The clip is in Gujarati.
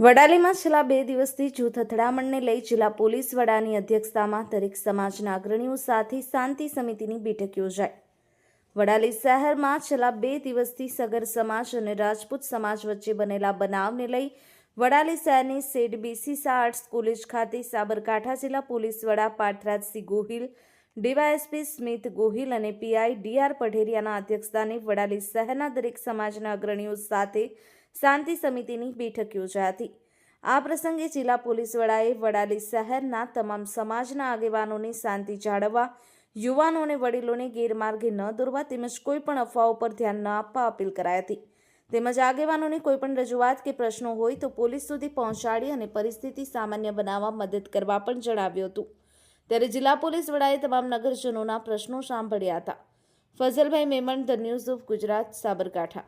વડાલીમાં છેલ્લા બે દિવસથી જૂથ અથડામણને લઈ જિલ્લા પોલીસ વડાની અધ્યક્ષતામાં દરેક સમાજના અગ્રણીઓ સાથે શાંતિ સમિતિની બેઠક યોજાઈ. વડાલી શહેરમાં છેલ્લા બે દિવસથી સગર સમાજ અને રાજપૂત સમાજ વચ્ચે બનેલા બનાવને લઈ વડાલી શહેરની સેડ બીસીસા આર્ટ્સ કોલેજ ખાતે સાબરકાંઠા જિલ્લા પોલીસ વડા પાર્થરાજસિંહ ગોહિલ, ડીવાયએસપી સ્મિત ગોહિલ અને પીઆઈ ડીઆર પઢેરિયાના અધ્યક્ષસ્થાને વડાલી શહેરના દરેક સમાજના અગ્રણીઓ સાથે શાંતિ સમિતિની બેઠક યોજાઈ હતી. આ પ્રસંગે જિલ્લા પોલીસ વડાએ વડાલી શહેરના તમામ સમાજના આગેવાનોને શાંતિ જાળવવા, યુવાનો અને વડીલોને ગેરમાર્ગે ન દોરવા તેમજ કોઈપણ અફવાઓ પર ધ્યાન ન આપવા અપીલ કરાઈ હતી. તેમજ આગેવાનોને કોઈપણ રજૂઆત કે પ્રશ્નો હોય તો પોલીસ સુધી પહોંચાડી અને પરિસ્થિતિ સામાન્ય બનાવવા મદદ કરવા પણ જણાવ્યું હતું. ત્યારે જિલ્લા પોલીસ વડાએ તમામ નગરજનોના પ્રશ્નો સાંભળ્યા હતા. Fazalbhai Memon, the news of Gujarat, Sabarkantha.